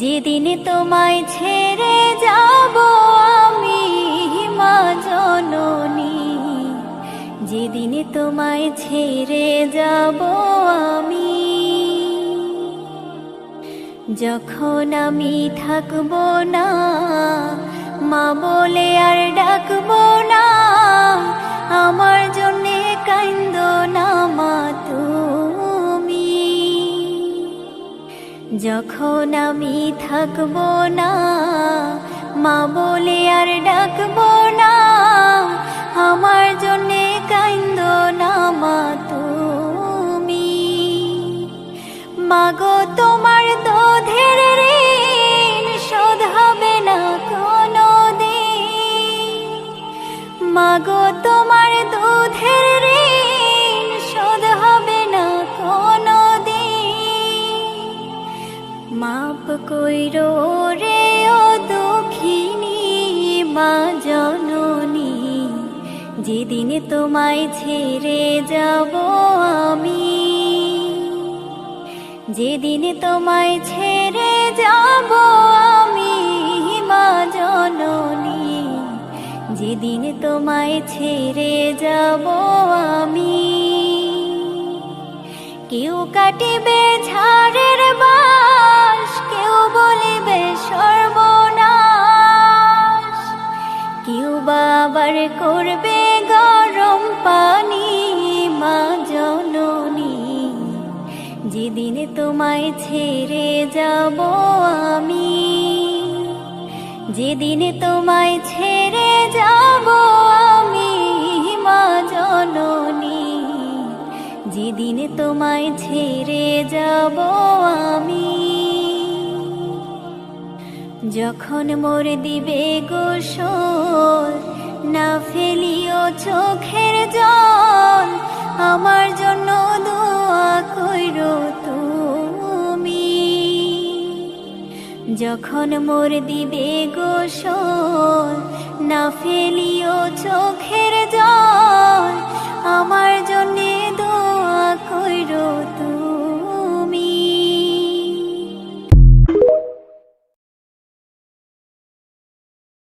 যেদিনে তোমায় ছেড়ে যাব আমি মা জননী, যেদিনে তোমায় ছেড়ে যাব আমি। যখন আমি থাকব না, মা বলে আর ডাকবো না যখন আমি থাকব না, মা বলে আর ডাকবো না, আমার জন্যে কান্দ না মা তুমি। মাগো, তোমার দোধের ঋণ শোধ হবে না কোনো দিন মাগো, তোমার দুধের যেদিন তোমায় ছেড়ে যাব আমি, যেদিন তোমায় ছেড়ে যাব আমি, মা জননী, যেদিন তোমায় ছেড়ে যাব আমি, কেউ কাটিবে ঝাড়ের বাস, কেউ বলিবে সর্বনাশ, কেউ বাবার করবে পানি মা জননী, যেদিন তোমায় ছেড়ে যাব আমি, যেদিন তোমায় ছেড়ে যাব আমি মা জননী, যেদিন তোমায় ছেড়ে যাব আমি। যখন মোর দিবে গোসল, না ফেলিও জল আমার জন্য দোয়া কইর তুমি। যখন মোর দিবে গোসল না ফেলিও চোখের জল